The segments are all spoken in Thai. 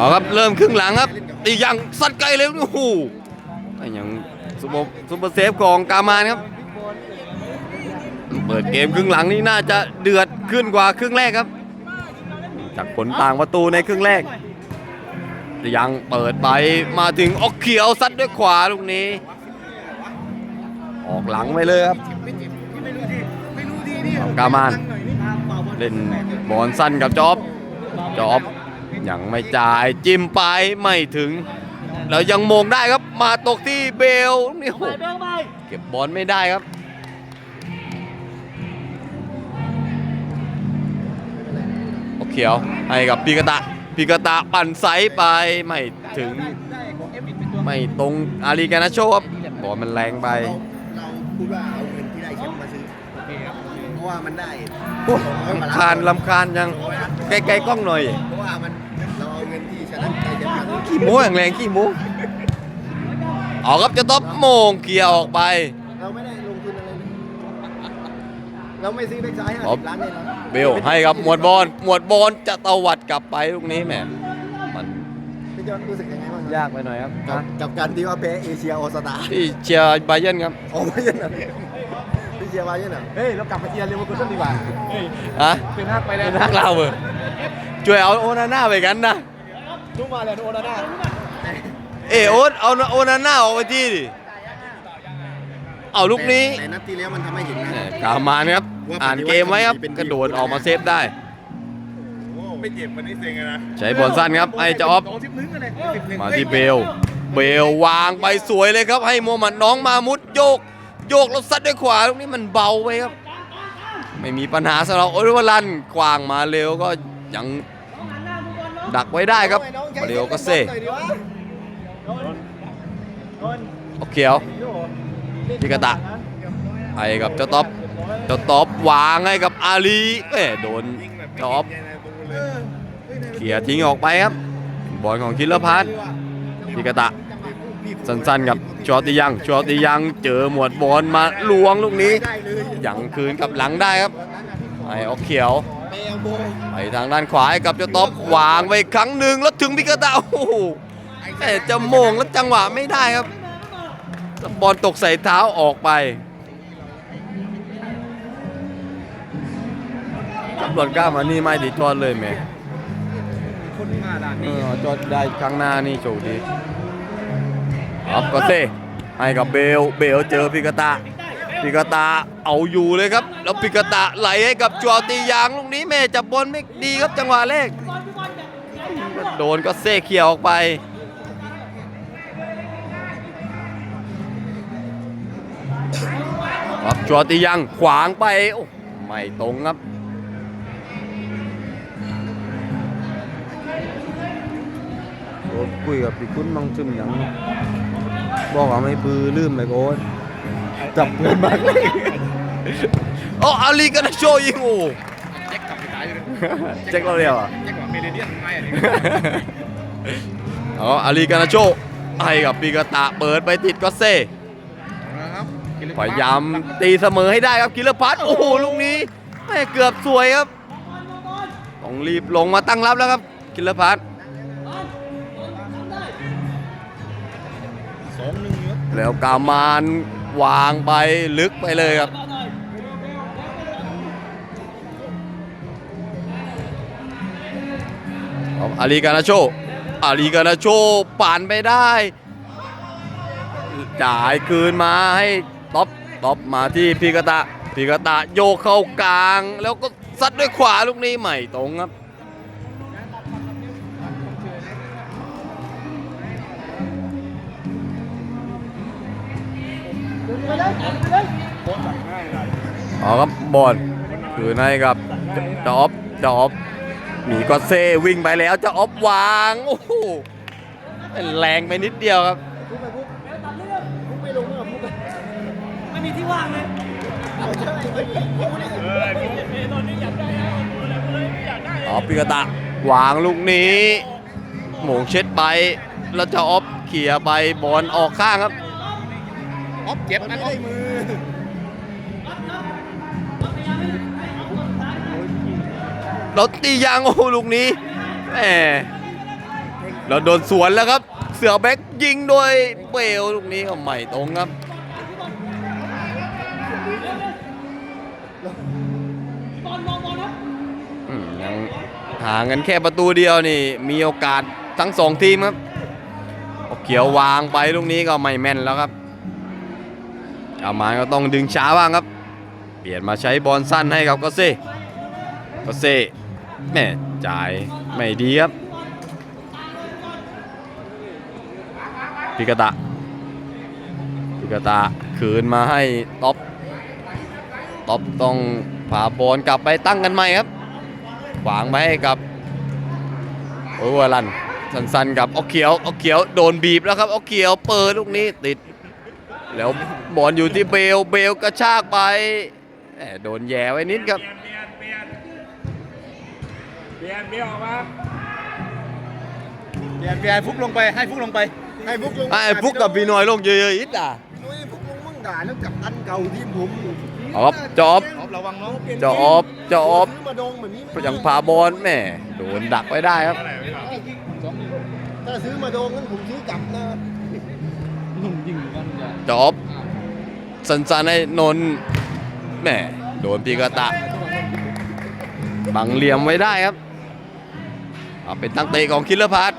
เอาครับเริ่มครึ่งหลังครับตียังสัดไกลเลยโอ้โหแต่ยังซุปเปอร์ซุปเปอร์เซฟของกามานครับ เปิดเกมครึ่งหลังนี่น่าจะเดือดขึ้นกว่าครึ่งแรกครับ จากผลต่างประตูในครึ่งแรกยังเปิดไปมาถึงออกเขียวซัดด้วยขวาลูกนี้ ออกหลังไปเลยครับกามานเล่นบอลสั้นกับจอบจอบ ยังไม่จ่ายจิ้มไปไม่ถึง แล้วยังโมงได้ครับมาตกที่เบลนี่เก็บบอลไม่ได้ครับโอเขียวให้กับปีกตะปีกตะปั่นไซไปไม่ถึงไม่ตรงอารีแกนาโชครับบอลมันแรงไปเราพูดว่าเอาเงินที่ได้แชมป์มาซื้อเพราะว่ามันได้ลำคาญลำคาญยังใกล้ๆกล้องหน่อยเพราะว่ามัน ขี้โม้อย่างแรงขี้โม้เอาครับจะตบโมงเกียร์ออกไปเราไม่ได้ลงทุนอะไรเลยเราไม่ซื้อแบ็กซ้ายห้าอ๋อสิบล้านเลยนะเบลให้กับหมวดบอลหมวดบอลจะตวัดกลับไปลูกนี้แหมมันพี่จอนรู้สึกยังไงบ้างครับยากไปหน่อยครับกับกับการที่ว่าแพ้เอเชียออสตาที่เชียร์ไบเยร์นครับโอ้ไม่ใช่เหรอพี่เชียร์มาใช่เหรอเฮ้ยเรากลับมาเชียร์เรอัลมาดริดดีกว่าฮะเป็นฮักไปแล้วเป็นนักเราเออช่วยเอาโอนาน่าไปกันนะ นุ่มมาเลยโอนาน่าเออโอ๊ตเอาโอนาน่าออกไปที่ดิเอาลูกนี้แต่นัดที่แล้วมันทำให้เห็นแหนะมกามานะครับ อ่านเกมไว้ครับ กระโดดออกมาเซฟได้ ไม่เจ็บวันนี้เซ็งเลยนะ ใช้บอลสั้นครับให้เจาออฟโดนทิปนึงกันเลยสิบหนึ่งมาที่เบล เบลวางไปสวยเลยครับ ให้โมฮัมหมัดน้องมามุดโยก โยกแล้วซัดด้วยขวาลูกนี้มันเบาไปครับ ไม่มีปัญหาสำหรับโอริวัลันกวางมาเร็วก็ยัง ดักไว้ได้ครับมาเร็วก็เซ่โอเคเอาพิกาตะให้กับเจ้าท็อปเจ้าท็อปวางให้กับอาลีเอ้โดนเจ้าออฟเขี่ยทิ้งออกไปครับบอลของคิลเลอร์พาร์ทพิกาตะสั้นๆกับชอติยังชอติยังเจอหมวดบอลมาลวงลูกนี้ยังคืนกับหลังได้ครับไอ้ออกเขียว ไปทางด้านขวาให้กับเจ้าต๊อบวางไปอีกครั้งหนึ่งแล้วถึงพิกาตาโอ้โหแต่จะโมงแล้วจังหวะไม่ได้ครับบอลตกใส่เท้าออกไปตำรวจกล้ามานี่ไม่ดีจอดเลยแหม่จอดได้ครั้งหน้านี่โชคดีครับก็เซ่ให้กับเบล เบลเจอพิกาตา พิกาตาเอาอยู่เลยครับ แล้วพิกาตาไหลให้กับจวตียางลูกนี้แม่จับบอลไม่ดีครับจังหวะแรกโดนก็เซ่เขี่ยวออกไปครับจวตียางขวางไปโอ้ไม่ตรงครับคุยกับพี่คุณมังซึมยังบอกว่าไม่ปือลืมเลยโค้ช จับเงินมากเลยโอ้อาลีกันโชว์ยิงโอ้แจ็คกลับไปตายเลยแจ็คเราเรียวอะแจ็คกว่าเมเรเดียนไม่อะไรอ๋ออาลีกันโชให้กับปีกาตะเปิดไปติดก็เซ่นะครับพยายามตีเสมอให้ได้ครับกิลพัทโอ้โหลูกนี้แม่เกือบสวยครับต้องรีบลงมาตั้งรับแล้วครับกิลพัทสองหนึ่งเนื้อแล้วกามาน วางไปลึกไปเลยครับ อาลีการนาโชอาลีการนาโชป่านไปได้จ่ายคืนมาให้ท็อปท็อปมาที่พีกาตะพีกาตะโยกเข้ากลาง แล้วก็ซัดด้วยขวาลูกนี้ใหม่ตรงครับ เอาครับบอลคืนให้กับจอบจอบหมีก็เซวิ่งไปแล้วจะออฟวางโอ้โหแรงไปนิดเดียวครับไม่มีที่ว่างเลยออฟปิกาตะวางลูกนี้ หมงเช็ดไปแล้วจะออฟเขี่ยไปบอลออกข้างครับ ออฟเจ็บมันนะไม่ออได้ฟมือแล้วตียางโอ้โหลูกนี้แหมเพ่งแล้วโดนสวนแล้วครับ เสือแบ็กยิงโดยเบลลูกนี้ก็ไม่ตรงครับบอลบอลบอลนะอืมยังห่างกันแค่ประตูเดียวนี่ มีโอกาสทั้งสองทีมครับเอาเขียววางไปลูกนี้ก็ไม่แม่นแล้วครับ เอามาก็ต้องดึงช้าบ้างครับ เปลี่ยนมาใช้บอลสั้นให้กับก็เซ่ก็เซ่แม่จ่ายไม่ดีครับพิกตะพิกตะคืนมาให้ท็อปท็อปต้องพาบอลกลับไปตั้งกันใหม่ครับขวางไปให้กับโอเวอร์ลันสันๆกับเอาเขียวเอาเขียวโดนบีบแล้วครับเอาเขียวเปิดลูกนี้ติด แล้วบอลอยู่ที่เบลเบลกระชากไปโดนแย่ไว้นิดครับเปลี่ยนเปลี่ยนออกมาเปลี่ยนเปลี่ยนฟุกลงไปให้ฟุกลงไปให้ฟุกลงไอ้ฟุกกับพี่น้อยลงเยอะๆอีกอะนุ้ยฟุกลงมึงด่าแล้วกับตันเก่าทีมผมเอครับจอบระวังนาะจะออบจอบซื้อมางแบยังพาบอลแม่โดนดักไว้ได้ครับถ้าซื้อมาโดองงั้นผมซื้อกลับนะนุ่มยิง จอบสันๆให้นนแหม่โดนปีกาตะ บังเหลี่ยมไว้ได้ครับเอาเป็นตั้งเตะของคิลเลอร์พาร์ท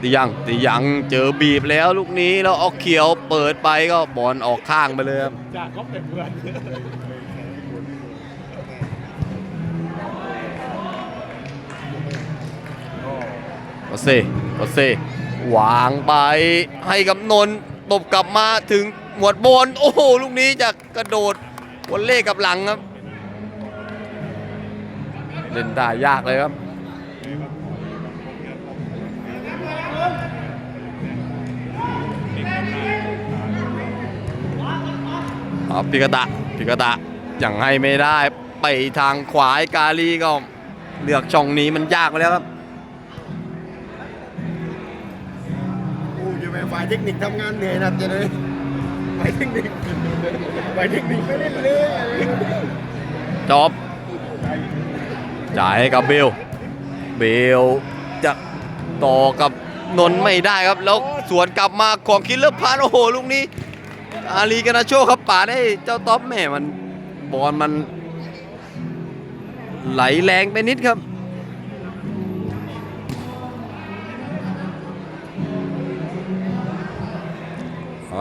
ตียังตียังเจอบีบแล้วลูกนี้แล้วเอาเขียวเปิดไปก็บอลออกข้างไปเลยครับจากก็เป็นเพื่อนก็เซก็เซ วางไปให้กับนนท์ตบกลับมาถึงหมวดบอลโอ้โหลูกนี้จะกระโดดวอลเล่กับหลังครับ เล่นได้ยากเลยครับครับพิกาตะพิกาตะยังให้ไม่ได้ ไปทางขวาไอกาลีก็เลือกช่องนี้มันยากไปแล้วครับ ทคนิคทำงานเหนื่อยหนักจะเลยฝ่ายเทคนิคฝ่ายเทคนิคไม่เล่นเลยจอบจ่ายให้กับเบล เบลจะต่อกับนนท์ไม่ได้ครับ แล้วสวนกลับมาของคิลเลอร์พานโอ้โหลูกนี้ อาลีกานาโชครับป่าได้เจ้าท็อปแม่มันบอลมัน ไหลแรงไปนิดครับ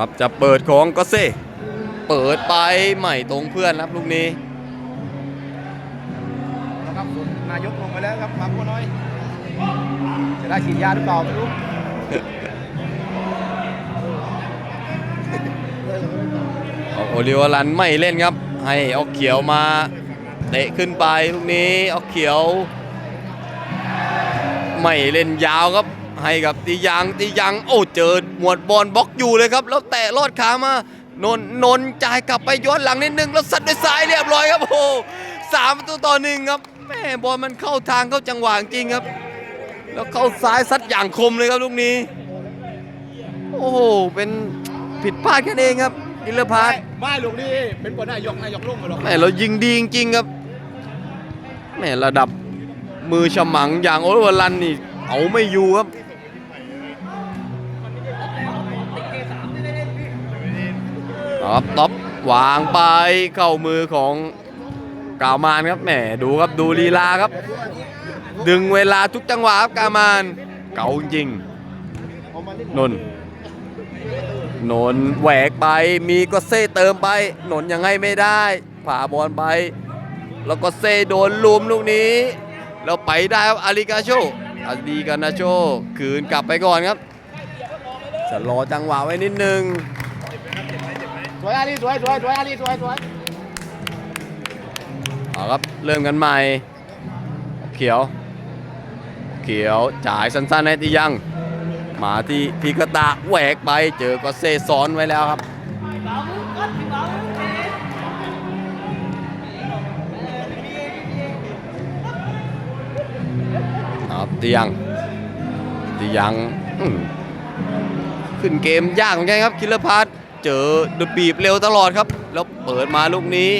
ครับจะเปิดของก็เซ่เปิดไปใหม่ตรงเพื่อนครับลูกนี้นะครับนายกลงไปแล้วครับพักก็น้อย จะได้ฉีดยาหรือเปล่าไม่รู้เอาโอลิโอลันไม่เล่นครับ ให้เอาเขียวมาเตะขึ้นไปลูกนี้เอาเขียว ไม่เล่นยาวครับ ให้กับตียังตียังโอ้เจอหมวดบอลบล็อกอยู่เลยครับ แล้วแตะลอดขามา นนนนจ่ายกลับไปย้อนหลังนิดนึงแล้วซัดด้วยซ้ายเรียบร้อยครับโอ้โหสามประตูต่อหนึ่งครับแม่บอลมันเข้าทางเข้าจังหวะจริงครับ แล้วเข้าซ้ายซัดอย่างคมเลยครับลูกนี้ โอ้โหเป็นผิดพลาดแค่นั้นเองครับอิลเลอร์พาร์ทไม่ลูกนี่เป็นคนนายกนายกลงมาหรอกแม่เรายิงดีจริงๆครับแม่ระดับมือฉมังอย่างโอเวอร์ลันนี่เอาไม่อยู่ครับ ครับท็อปวางไปเข้ามือของกามานครับแหมดูครับดูลีลาครับ ดึงเวลาทุกจังหวะครับกามานเก่าจริงนนนนแหวกไปมีก็เซ่เติมไปนนยังให้ไม่ได้ผ่าบอลไป แล้วก็เซ่โดนลุมลูกนี้แล้วไปได้ครับอาริกาโชอาริกานาโชคืนกลับไปก่อนครับ จะรอจังหวะไว้นิดนึง สวยอาลีสวยสวยสวยอาลีสวยสวยเอาครับเริ่มกันใหม่ เขียว เขียวจ่ายสั้นๆให้ที่ยัง มาที่พิกตะแหวกไปเจอก็เซซ้อนไว้แล้วครับครับตียังตียงขึ้นเกมยากเหมือนกันครับคิลเลอร์พาร์ท เจอดุดบีบเร็วตลอดครับ แล้วเปิดมาลูกนี้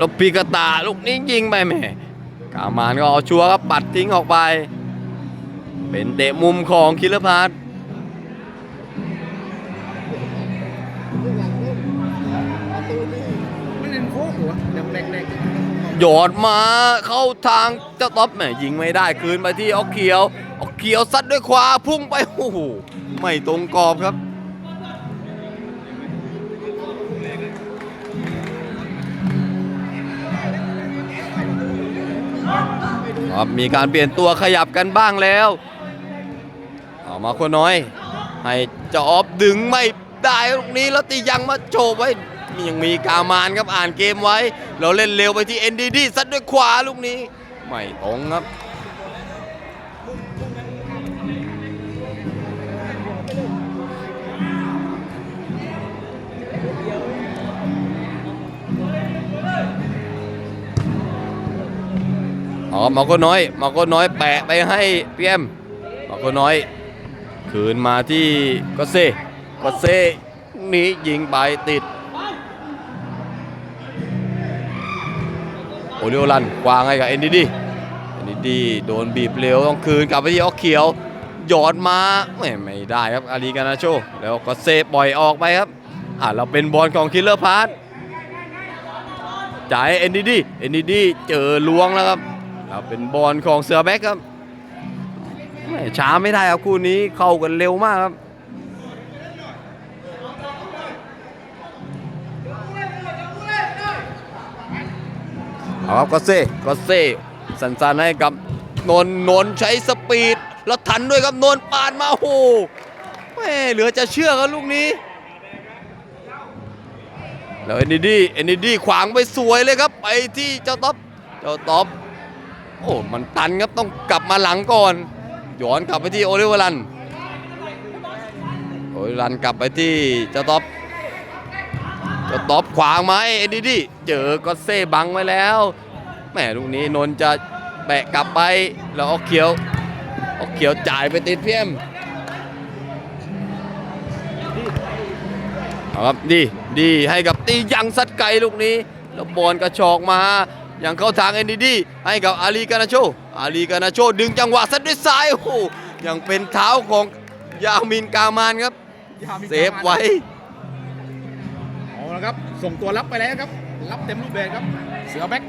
ลูกปีกตาลูกนี้ยิงไปแม่กามานก็เอาชัวร์ครับปัดทิ้งออกไป เป็นเตะมุมของคิลพาร์ หยอดมาเข้าทางเจ้าท็อปแหมยิงไม่ได้คืนไปที่ออกเขียวออกเขียวซัดด้วยขวาพุ่งไปโอ้โหไม่ตรงกรอบครับครับมีการเปลี่ยนตัวขยับกันบ้างแล้วเอามาคนน้อย ให้เจาอบดึงไม่ได้ลูกนี้แล้วตียังมาโฉบไว้ ยังมีกามานครับอ่านเกมไว้ เราเล่นเร็วไปที่ NDD ซัดด้วยขวาลูกนี้ ไม่ตรงครับอ๋อมาโกน้อยมาโกน้อยแปะไปให้เปียมมาโกน้อย คืนมาที่ก็เซก็เซนี้ยิงไปติด โอริโอลันวางให้กับเอ็นดีดีเอ็นดีดีโดนบีบเร็วต้องคืนกลับไปที่ออกเขียวหยอดมาไม่ไม่ได้ครับอารีกานาโชแล้วก็เซปล่อยออกไปครับอ่าเราเป็นบอลของคิลเลอร์พาร์ทจ่ายเอ็นดีดีเอ็นดีดีเจอล้วงแล้วครับเราเป็นบอลของเสือแบ็กครับแม่ช้าไม่ได้ครับคู่นี้เข้ากันเร็วมากครับ เอาครับก็เซ่ก็เซ่สันสันๆให้กับนนนนใช้สปีดแล้วทันด้วยครับนนปาดมาโอ้แม่เหลือจะเชื่อครับลูกนี้แล้วเอ็นดีดีเอ็นดีดีขวางไปสวยเลยครับ ไปที่เจ้าต๊อบเจ้าต๊อบโอ้มันตันครับต้องกลับมาหลังก่อนย้อนกลับไปที่โอลิเวอรันโอลิเวอรันกลับไปที่เจ้าต๊อบ จะตอบขวางไหมเอ็นดีดีเจอก็เซ่บังไว้แล้วแหมลูกนี้นนท์จะแบะกลับไปแล้วออกเขียวออกเขียวจ่ายไปติดเพียมเอาครับดีดีให้กับตียังสัดไกลลูกนี้แล้วบอลกระชอกมายังเข้าทางเอ็นดีดีให้กับอาลีกานาโชอาลีกานาโชดึงจังหวะซัดด้วยซ้ายโอ้โหยังเป็นเท้าของยามินกามานครับๆยามีเซฟไว้เอาละ ครับ ส่งตัวรับไปแล้วครับ รับเต็มรูปแบบครับ เสือแบ็ค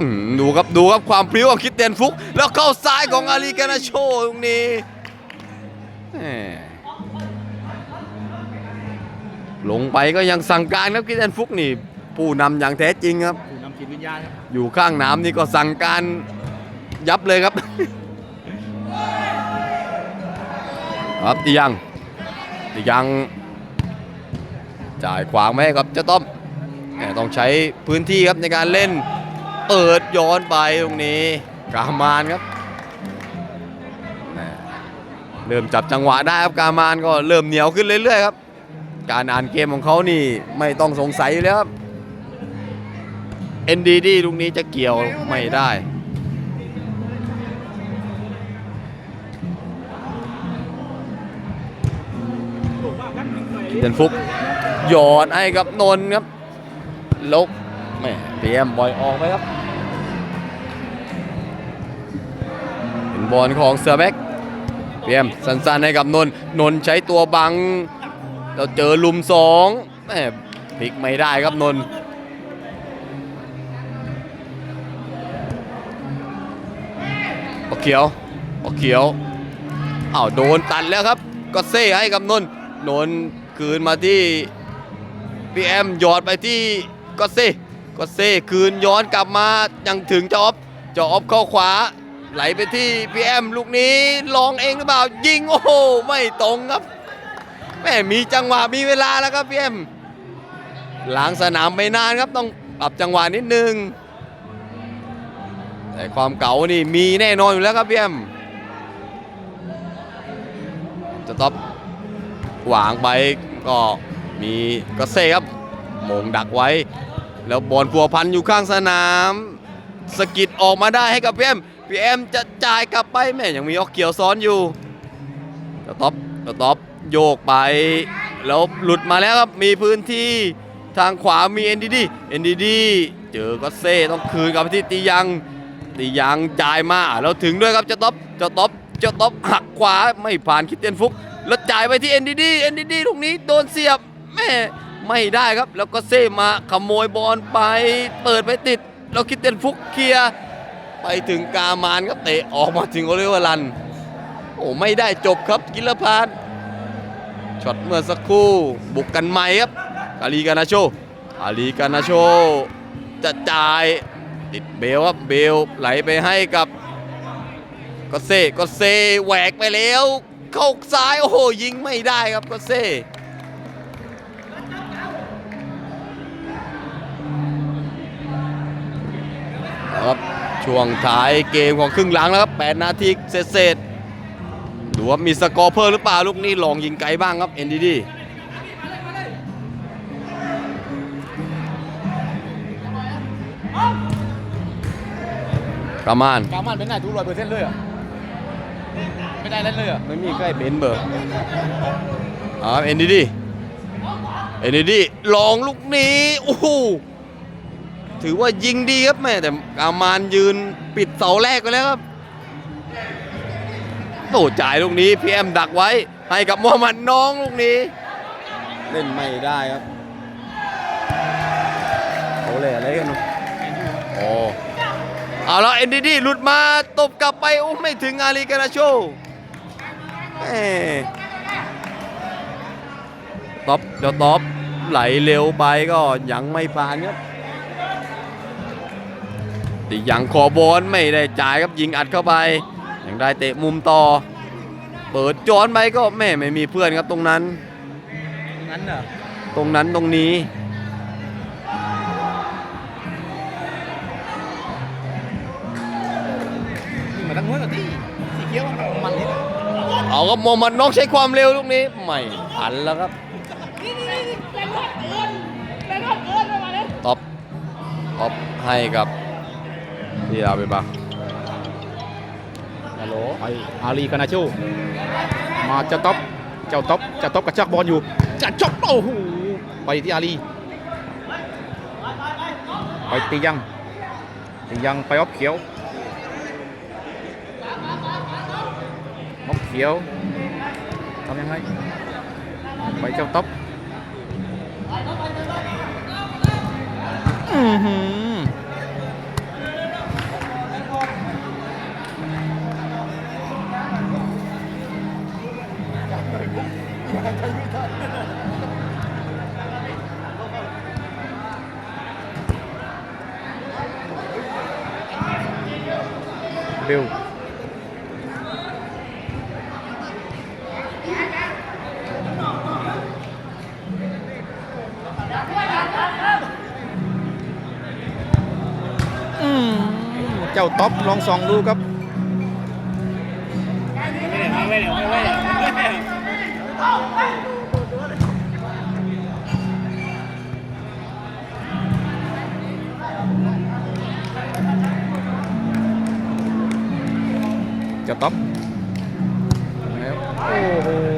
อืมดูครับดูครับความพริ้วของคริดเตียนฟุก แล้วเข้าซ้ายของอาลีกานาโชตรงนี้แหมลงไปก็ยังสั่งการครับคริดเตียนฟุกนี่ ผู้นำอย่างแท้จริงครับผู้นำจิตวิญญาณครับอยู่ข้างน้ำนี่ก็สั่งการยับเลยครับ ครับตียังตียัง จ่ายขวางไม่ให้กับเจ้าต้อมต้องใช้พื้นที่ครับในการเล่นเปิดย้อนไปตรงนี้กามานครับเริ่มจับจังหวะได้ครับกามานก็เริ่มเหนียวขึ้นเรื่อยๆครับการอ่านเกมของเขานี่ไม่ต้องสงสัยอยู่แล้วครับ NDD ลูกนี้จะเกี่ยวไม่ได้เดนฟุก หยอดให้กับนนท์ครับลกแม่เตรียมบอยออกไปครับเป็นบอลของเสือแบ็กเตรียมสั้นๆให้กับนนท์นนท์ใช้ตัวบัง เราเจอลุมสองแม่พลิกไม่ได้ครับนนท์ปอกเขียวปอกเขียวอ้าวโดนตัดแล้วครับก็เซ่ให้กับนนท์นนท์คืนมาที่ พีเอ็มหยอดไปที่ก็เซ่ก็เซ่คืนย้อนกลับมายังถึงจอบจอบเข้าขวา ไหลไปที่พีเอ็มลูกนี้ลองเองหรือเปล่ายิงโอ้โหไม่ตรงครับแม่มีจังหวะมีเวลาแล้วครับพีเอ็มหลังสนามไม่นานครับต้องปรับจังหวะนิดนึงแต่ความเก๋านี่มีแน่นอนอยู่แล้วครับพี่แอมจะต๊อปหวางไปก็ มีก็เซครับมงดักไว้ แล้วบอลพัวพันอยู่ข้างสนาม สกิดออกมาได้ให้กับพี่แอมพี่แอมจะจ่ายกลับไปแม่ยังมีออกเกี่ยวซ้อนอยู่จะต๊อปจะต๊อปโยกไป แล้วหลุดมาแล้วครับ มีพื้นที่ทางขวามีเอ็นดีดีเอ็นดีดีเจอก็เซ่ต้องคืนกลับที่ตียังตียังจ่ายมาแล้วถึงด้วยครับเจะต๊อบเจะต๊อบเจะต๊อบหักขวาไม่ผ่านคิดเตียนฟุกแล้วจ่ายไปที่เอ็นดีดีเอ็นดีดีลูกนี้โดนเสียบ แม่ไม่ได้ครับ แล้วก็เซ่มาขโมยบอลไป เปิดไปติด แล้วคิดเตียนฟุกเคียไปถึงกามานครับเตะออกมาถึงโอเลวารัน โอ้ไม่ได้จบครับกิลพาดช็อตเมื่อสักครู่บุกกันใหม่ครับอาลีกานาโชอาลีกานาโชจะจ่ายติดเบลครับเบลไหลไปให้กับก็เซ่ก็เซ่แหวกไปแล้ว เข้าซ้ายโอ้โหยิงไม่ได้ครับก็เซ่ ครับ ช่วงท้ายเกมของครึ่งหลังแล้วครับ 8 นาทีเศษๆดูว่ามีสกอร์เพิ่มหรือเปล่าลูกนี้ลองยิงไกลบ้างครับ NDD ประมาณกามันเป็นไงทุกร้อยเปอร์เซ็นต์เลยเหรอะไม่ได้เล่นเลยเหรอะไม่มีใกล้เบนเบอร์อ๋อเอ็นดีดีเอ็นดีดีลองลูกนี้โอ้โห ถือว่ายิงดีครับแม่แต่กามานยืนปิดเสาแรกไปแล้วครับโตจ่ายลูกนี้พี่เอ็มดักไว้ให้กับมูฮัมหมัดน้องลูกนี้ เล่นไม่ได้ครับโอ้เลยอะไรกันโอ้เอาแล้วเอ็นดีดีหลุดมาตบกลับไปโอ้ไม่ถึงอาลีกานาโชแหม่ท็อปเจ้าท็อปไหลเร็วไปก็ยังไม่ผ่านครับ ต่ยังขอบอลไม่ได้จ่ายครับยิงอัดเข้าไป ยังได้เตะมุมต่อ เปิดจอนไปก็แม่ไม่มีเพื่อนครับตรงนั้น งั้นเหรอตรงนั้นตรงนี้ นี่มาตั้งนู้นกับที่สีเขียวมันนิดเอาครับโมมันน้องใช้ความเร็วลูกนี้ไม่ทันแล้วครับนี่นี่นี่แรงรอดเกินแรงรอดเกินประมาณนี้ท็อปท็อปให้กับ ที่อาเบบักฮัลโหลไออาลีกานาโชมาจ้าท็อปเจ้าท็อปจ้าท็อปกระชากบอลอยู่จะจบโอ้โหไปที่อาลีไปตียังตียังไปออฟเขียวออฟเขียวทำยังไงไปเจ้าท็อปอือหือ ท็อปลองส่องดูครับจ้าท็อปแล้วโอ้โห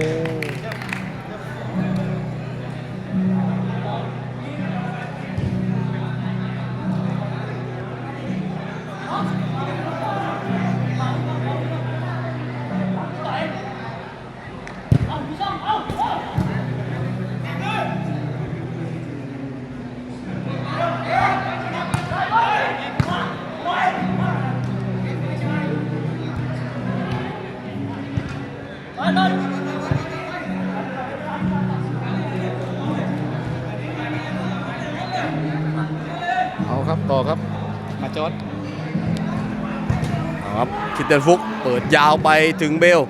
ครับคิดเตนฟุกเปิดยาวไปถึงเบล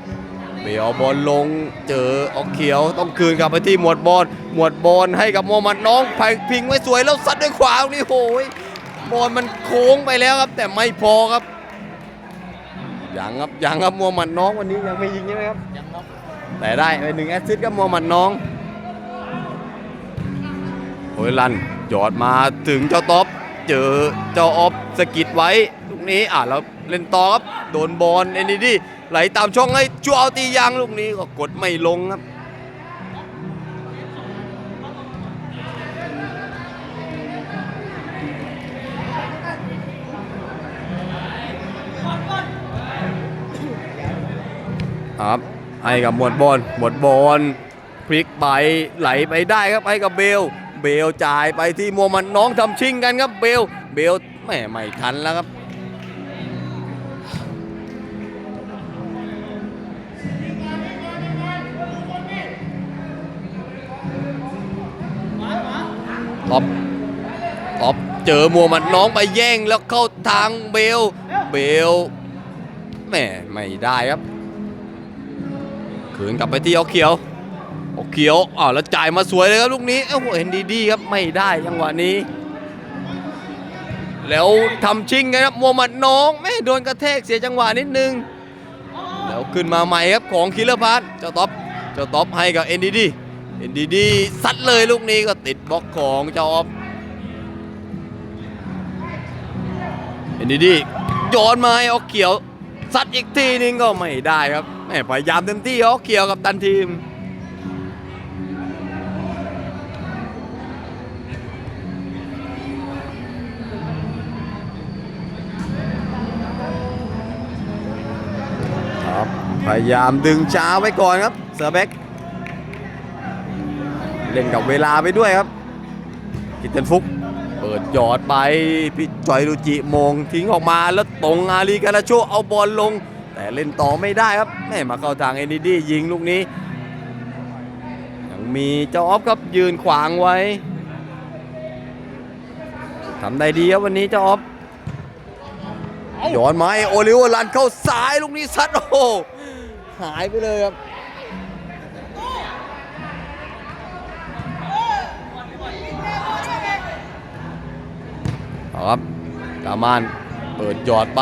เบลเอาบอลลงเจอออกเขียวต้องคืนกลับไปที่หมวดบอลหมวดบอลให้กับโมฮัมหมัดน้องพายพิงไว้สวยแล้วซัดด้วยขวานี่โหยบอลมันโค้งไปแล้วครับ แต่ไม่พอครับยังครับยังครับโมฮัมหมัดน้องวันนี้ยังไม่ยิงใช่ไหมครับยังครับแต่ได้ไปหนึ่งแอสซิสต์กับโมฮัมหมัดน้องโอ้ยลันหยอดมาถึงเจ้าท็อป เจอเจ้าออฟสะกิดไว้ลูกนี้อะแล้ว เล่นต่อครับ โดนบอลเอ็นดีดีไหลตามช่องให้ชัวเอาตียางลูกนี้ก็กดไม่ลงครับ ครับให้กับหมดบอลหมดบอลพลิกไปไหลไปได้ครับให้กับเบล เบลจ่ายไปที่มัวมันน้องทำชิงกันครับเบล เบลแหมไม่ทันแล้วครับ ท็อปท็อปเจอมัวมันน้องไปแย่งแล้วเข้าทางเบล เบลแหม่ไม่ได้ครับขืนกลับไปที่เอาเขียวเอาเขียวอ้าวแล้วจ่ายมาสวยเลยครับลูกนี้โอ้โหเห็นดีๆครับไม่ได้จังหวะนี้ แล้วทำชิงกันครับมัวมัดน้องแม่โดนกระแทกเสียจังหวะนิดนึงแล้วขึ้นมาใหม่ครับของคิลเลอร์พาร์ทเจ้าท็อปเจ้าท็อปให้กับเอ็นดีดี เอ็นดีดีซัดเลยลูกนี้ก็ติดบล็อกของเจ้าออฟเอ็นดีดีย้อนมาให้ออกเขียวซัดอีกทีนึงก็ไม่ได้ครับแม่พยายามเต็มที่ออกเขียวกับตันทีมครับพยายามดึงช้าไว้ก่อนครับเสือแบ็ก เล่นกับเวลาไปด้วยครับ กิตเตนฟุก เปิดยอดไปพี่จอยดูจิมงทิ้งออกมาแล้วตรงอาลีกานาโชเอาบอลลง แต่เล่นต่อไม่ได้ครับแม่มาเข้าทางเอ็นดีดียิงลูกนี้ยังมีเจ้าออฟครับยืนขวางไว้ทำได้ดีครับวันนี้เจ้าออฟย้อนมาโอลิวอร์ลันเข้าซ้ายลูกนี้ซัดโอ้โหหายไปเลยครับ เอาครับกามานเปิดหยอดไป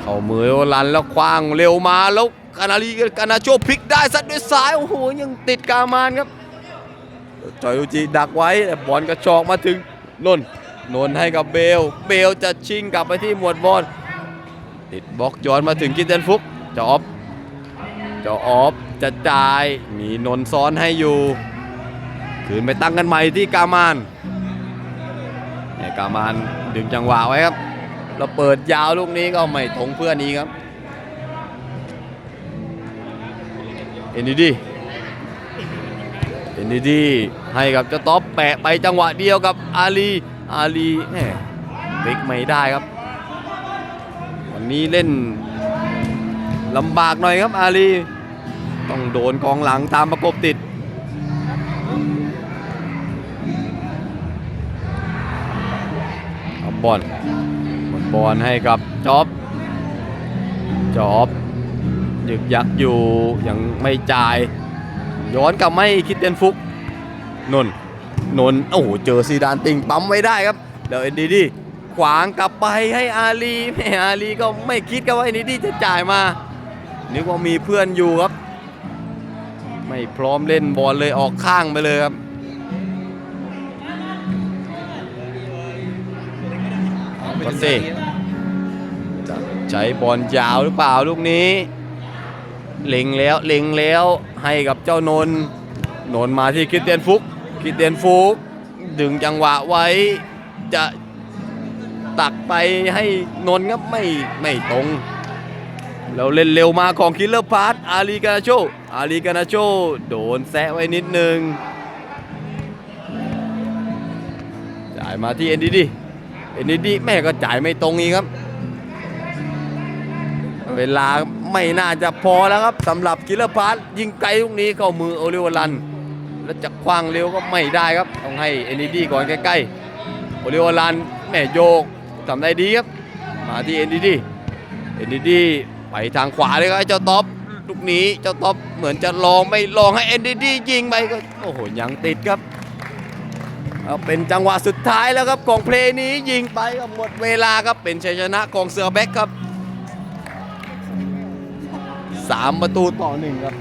เข้ามือโอลันแล้วคว้างเร็วมาแล้วกานาลีกานาโชพลิกได้ซัดด้วยซ้ายโอ้โหยังติดกามานครับจอยอุจิดักไว้แต่บอลกระชอกมาถึงนนนนให้กับเบล เบลจะชิงกลับไปที่หมวดบอลติดบล็อกย้อนมาถึงกิเตนฟุกจะออฟจะออฟจะจ่ายมีนนซ้อนให้อยู่ คืนไปตั้งกันใหม่ที่กามาน เนี่ยกามานดึงจังหวะไว้ครับแล้วเปิดยาวลูกนี้ก็ไม่ถงเพื่อนนี้ครับ เอ็นดีดีเอ็นดีดีให้กับเจ้าท็อปแปะไปจังหวะเดียวกับอาลีอาลีแหมพลิกไม่ได้ครับ วันนี้เล่นลำบากหน่อยครับอาลี ต้องโดนกองหลังตามประกบติด บอลบอลบอลให้กับจ๊อบจ๊อบยึกยักอยู่ยังไม่จ่าย ย้อนกลับไม่คิดเตนฟุกนนนนโอ้โหเจอซีดานติงปั๊มไว้ได้ครับเดี๋ยวเอ็นดีดีขวางกลับไปให้อาลีแม่อาลีก็ไม่คิดกันว่าเอ็นดีดีจะจ่ายมานึกว่ามีเพื่อนอยู่ครับ ไม่พร้อมเล่นบอลเลยออกข้างไปเลยครับ ก็เซ่จะใช้บอลยาวหรือเปล่าลูกนี้ เล็งแล้วเล็งแล้วให้กับเจ้านนนนมาที่คริสเตียนฟุกคริสเตียนฟุก ดึงจังหวะไว้จะตักไปให้นนครับไม่ไม่ตรงแล้วเล่นเร็วมาของคิลเลอร์พาร์ตอาลีกานาโชอาลีกานาโชโดนแซะไว้นิดนึงจ่ายมาที่เอ็นดีดี เอ็นดีดีแม่ก็จ่ายไม่ตรงอีกครับ เวลาไม่น่าจะพอแล้วครับสำหรับกิลเลอร์พาร์ตยิงไกลลูกนี้เข้ามือโอลิวลัน แล้วจะคว้างเร็วก็ไม่ได้ครับ ต้องให้เอ็นดีดีก่อนใกล้ๆโอลิวลันแม่โยกทำได้ดีครับ มาที่เอ็นดีดีเอ็นดีดีไปทางขวาเลยครับเจ้าท็อปลูกนี้เจ้าท็อปเหมือนจะลองไม่ลองให้เอ็นดีดียิงไปก็โอ้โหยังติดครับ เอาเป็นจังหวะสุดท้ายแล้วครับของเพลงนี้ยิงไปก็หมดเวลาครับเป็นชัยชนะของเสือแบ็กครับสามประตูต่อหนึ่งครับ